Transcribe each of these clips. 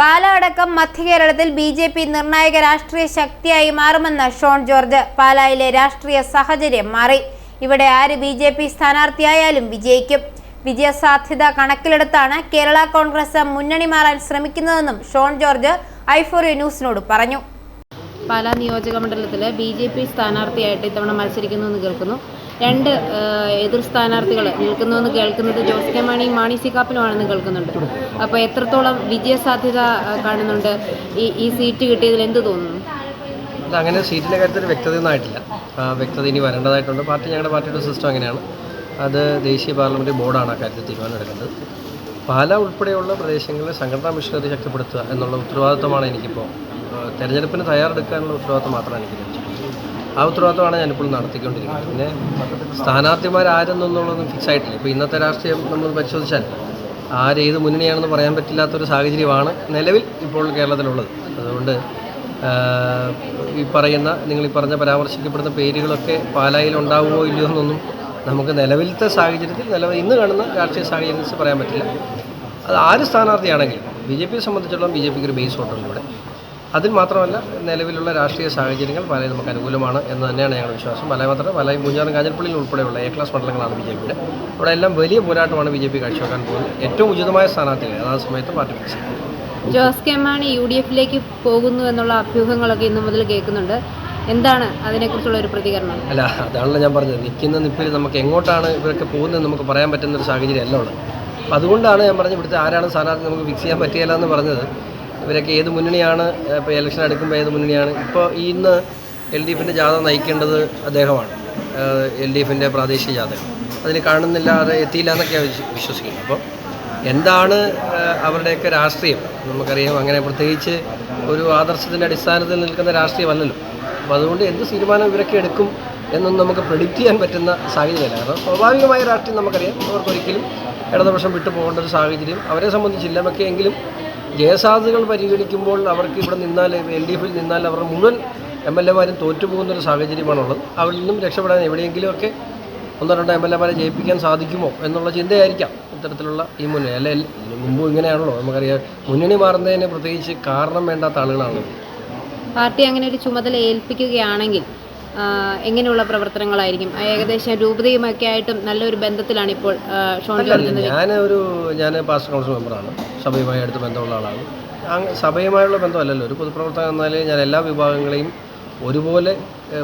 പാല അടക്കം മധ്യകേരളത്തിൽ B J P നിർണായക രാഷ്ട്രീയ ശക്തിയായി മാറുമെന്ന് ഷോൺ ജോർജ്. പാലായിലെ രാഷ്ട്രീയ സാഹചര്യം മാറി. ഇവിടെ ആര് ബി ജെ പി സ്ഥാനാർത്ഥിയായാലും വിജയിക്കും. വിജയസാധ്യത കണക്കിലെടുത്താണ് കേരള കോൺഗ്രസ് മുന്നണി മാറാൻ ശ്രമിക്കുന്നതെന്നും ഷോൺ ജോർജ് ഐഫോറിയ ന്യൂസിനോട് പറഞ്ഞു. പാലാ നിയോജക മണ്ഡലത്തിൽ ബി ജെ പി സ്ഥാനാർത്ഥിയായിട്ട് ഇത്തവണ മത്സരിക്കുന്നു എന്ന് കേൾക്കുന്നു. രണ്ട് എതിർ സ്ഥാനാർത്ഥികൾ നിൽക്കുന്നു എന്ന് കേൾക്കുന്നത് ജോസ് കെ മാണി മാണി സി കാപ്പനുമാണെന്ന് കേൾക്കുന്നുണ്ട്. അപ്പോൾ എത്രത്തോളം വിജയസാധ്യത സാധ്യത കാണുന്നുണ്ട്? ഈ ഈ സീറ്റ് കിട്ടിയതിൽ എന്ത് തോന്നുന്നു? അങ്ങനെ സീറ്റിന്റെ കാര്യത്തിൽ വ്യക്തതയൊന്നും ആയിട്ടില്ല വ്യക്തത ഇനി വരേണ്ടതായിട്ടുണ്ട്. പാർട്ടി ഞങ്ങളുടെ പാർട്ടിയുടെ സിസ്റ്റം അങ്ങനെയാണ്. അത് ദേശീയ പാർലമെന്റ് ബോർഡാണ് ആ കാര്യത്തിൽ തീരുമാനമെടുക്കുന്നത്. പാല ഉൾപ്പെടെയുള്ള പ്രദേശങ്ങളിലെ സംഘടനാ മിഷനറി ശക്തിപ്പെടുത്തുക എന്നുള്ള ഉത്തരവാദിത്വമാണ് എനിക്കിപ്പോൾ തെരഞ്ഞെടുപ്പിന് തയ്യാറെടുക്കാനുള്ള ഉത്തരവാദിത്വം മാത്രമാണ് എനിക്ക് ലഭിച്ചിട്ടുള്ളത് ആ ഉത്തരവാദിത്വമാണ് ഞാനിപ്പോൾ നടത്തിക്കൊണ്ടിരിക്കുന്നത്. പിന്നെ സ്ഥാനാർത്ഥിമാരാരെന്നുള്ളതൊന്നും ഫിക്സ് ആയിട്ടില്ല. ഇപ്പോൾ ഇന്നത്തെ രാഷ്ട്രീയം നമ്മൾ പരിശോധിച്ചാൽ ആരേത് മുന്നണിയാണെന്ന് പറയാൻ പറ്റില്ലാത്തൊരു സാഹചര്യമാണ് നിലവിൽ ഇപ്പോൾ കേരളത്തിലുള്ളത്. അതുകൊണ്ട് ഈ പറയുന്ന നിങ്ങൾ ഈ പറഞ്ഞ പരാമർശിക്കപ്പെടുന്ന പേരുകളൊക്കെ പാലായിൽ ഉണ്ടാവുമോ ഇല്ലയോ എന്നൊന്നും നമുക്ക് നിലവിലത്തെ സാഹചര്യത്തിൽ നിലവിൽ ഇന്ന് കാണുന്ന രാഷ്ട്രീയ സാഹചര്യത്തിൽ പറയാൻ പറ്റില്ല. അത് ആര് സ്ഥാനാർത്ഥിയാണെങ്കിലും ബി ജെ പിയെ സംബന്ധിച്ചിടത്തോളം ബി ജെ പിക്ക് ഒരു ബേസ് വോട്ടുണ്ട് ഇവിടെ അതിൽ മാത്രമല്ല നിലവിലുള്ള രാഷ്ട്രീയ സാഹചര്യങ്ങൾ പാലായിൽ നമുക്ക് അനുകൂലമാണ് എന്ന് തന്നെയാണ് ഞങ്ങളുടെ വിശ്വാസം. പാലായി മാത്രമല്ല പാലായി മൂഞ്ഞാറും കാഞ്ഞിരപ്പള്ളിയിൽ ഉൾപ്പെടെയുള്ള എ ക്ലാസ് മണ്ഡലങ്ങളാണ് ബി ജെ പിയുടെ ഇവിടെ എല്ലാം വലിയ പോരാട്ടമാണ് ബി ജെ പി കാഴ്ചവെക്കാൻ പോകുന്നത്. ഏറ്റവും ഉചിതമായ സ്ഥാനാർത്ഥികളെ അതാത് സമയത്ത് പാർട്ടി ഫിക്സ് ചെയ്യും Jose K Mani U D എഫിലേക്ക് പോകുന്നു എന്നുള്ള അഭ്യൂഹങ്ങളൊക്കെ ഇന്നു മുതൽ കേൾക്കുന്നുണ്ട്. എന്താണ് അതിനെക്കുറിച്ചുള്ള ഒരു പ്രതികരണം? അല്ല അതാണല്ലോ ഞാൻ പറഞ്ഞത്. നിൽക്കുന്ന നിപ്പിൽ നമുക്ക് എങ്ങോട്ടാണ് ഇവരൊക്കെ പോകുന്നത് നമുക്ക് പറയാൻ പറ്റുന്ന ഒരു സാഹചര്യം അല്ല ഉള്ളത്. അതുകൊണ്ടാണ് ഞാൻ പറഞ്ഞത് ഇവിടുത്തെ ആരാണ് സ്ഥാനാർത്ഥി നമുക്ക് ഫിക്സ് ചെയ്യാൻ പറ്റിയല്ല എന്ന് പറഞ്ഞത്. ഇവരൊക്കെ ഏത് മുന്നണിയാണ് ഇപ്പോൾ ഇലക്ഷൻ എടുക്കുമ്പോൾ ഏത് മുന്നണിയാണ്? ഇപ്പോൾ ഇന്ന് എൽ ഡി എഫിന്റെ ജാഥ നയിക്കേണ്ടത് അദ്ദേഹമാണ്. എൽ ഡി എഫിന്റെ പ്രാദേശിക ജാഥ അതിന് കാണുന്നില്ല അത് എത്തിയില്ല എന്നൊക്കെയാണ് വിശ്വ- വിശ്വസിക്കുന്നത് അപ്പോൾ എന്താണ് അവരുടെയൊക്കെ രാഷ്ട്രീയം? നമുക്കറിയാം അങ്ങനെ പ്രത്യേകിച്ച് ഒരു ആദർശത്തിന്റെ അടിസ്ഥാനത്തിൽ നിൽക്കുന്ന രാഷ്ട്രീയമല്ലല്ലോ. അപ്പോൾ അതുകൊണ്ട് എന്ത് തീരുമാനം ഇവരൊക്കെ എടുക്കും എന്നൊന്നും നമുക്ക് പ്രെഡിക്റ്റ് ചെയ്യാൻ പറ്റുന്ന സാഹചര്യമല്ല. കാരണം സ്വാഭാവികമായ രാഷ്ട്രീയം നമുക്കറിയാം. അവർക്കൊരിക്കലും ഇടതുപക്ഷം വിട്ടു പോകേണ്ട ഒരു സാഹചര്യം അവരെ സംബന്ധിച്ചില്ല. പക്ഷേ എങ്കിലും ജയസാധ്യതകൾ പരിഗണിക്കുമ്പോൾ അവർക്ക് ഇവിടെ നിന്നാൽ എൽ ഡി എഫിൽ നിന്നാൽ അവരുടെ മുഴുവൻ എം എൽ എമാരും തോറ്റുപോകുന്നൊരു സാഹചര്യമാണുള്ളത്. അവരിൽ നിന്നും രക്ഷപ്പെടാൻ എവിടെയെങ്കിലുമൊക്കെ ഒന്നോ രണ്ടോ എം എൽ എമാരെ ജയിപ്പിക്കാൻ സാധിക്കുമോ എന്നുള്ള ചിന്തയായിരിക്കാം ഇത്തരത്തിലുള്ള ഈ മുന്നണി. അല്ലെ മുമ്പ് ഇങ്ങനെയാണല്ലോ. നമുക്കറിയാം മുന്നണി മാറുന്നതിന് പ്രത്യേകിച്ച് കാരണം വേണ്ടാത്ത ആളുകളാണ് പാർട്ടി അങ്ങനെ ഒരു ചുമതല ഏൽപ്പിക്കുകയാണെങ്കിൽ എങ്ങനെയുള്ള പ്രവർത്തനങ്ങളായിരിക്കും? ഏകദേശം രൂപതയുമൊക്കെ ആയിട്ടും നല്ലൊരു ബന്ധത്തിലാണ് ഇപ്പോൾ ഷോൺ ജോർജ് ഞാൻ ഒരു ഞാൻ പാസ്റ്റർ കൗൺസിൽ മെമ്പറാണ്. സഭയുമായി അടുത്ത് ബന്ധമുള്ള ആളാണ്. സഭയുമായുള്ള ബന്ധമല്ലല്ലോ. ഒരു പൊതുപ്രവർത്തകൻ എന്നാൽ ഞാൻ എല്ലാ വിഭാഗങ്ങളെയും ഒരുപോലെ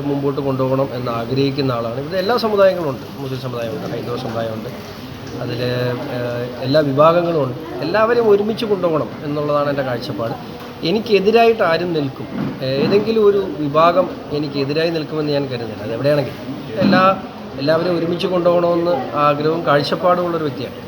മുമ്പോട്ട് കൊണ്ടുപോകണം എന്ന് ആഗ്രഹിക്കുന്ന ആളാണ്. ഇത് എല്ലാ സമുദായങ്ങളും ഉണ്ട് മുസ്ലിം സമുദായമുണ്ട് ഹൈന്ദവ സമുദായമുണ്ട്. അതിൽ എല്ലാ വിഭാഗങ്ങളും ഉണ്ട്. എല്ലാവരെയും ഒരുമിച്ച് കൊണ്ടുപോകണം എന്നുള്ളതാണ് എന്റെ കാഴ്ചപ്പാട്. എനിക്കെതിരായിട്ട് ആരും നിൽക്കും. ഏതെങ്കിലും ഒരു വിഭാഗം എനിക്കെതിരായി നിൽക്കുമെന്ന് ഞാൻ കരുതുന്നില്ല. അത് എവിടെയാണെങ്കിൽ എല്ലാ എല്ലാവരെയും ഒരുമിച്ച് കൊണ്ടുപോകണമെന്ന് ആഗ്രഹവും കാഴ്ചപ്പാടുമുള്ളൊരു വ്യക്തിയാണ്.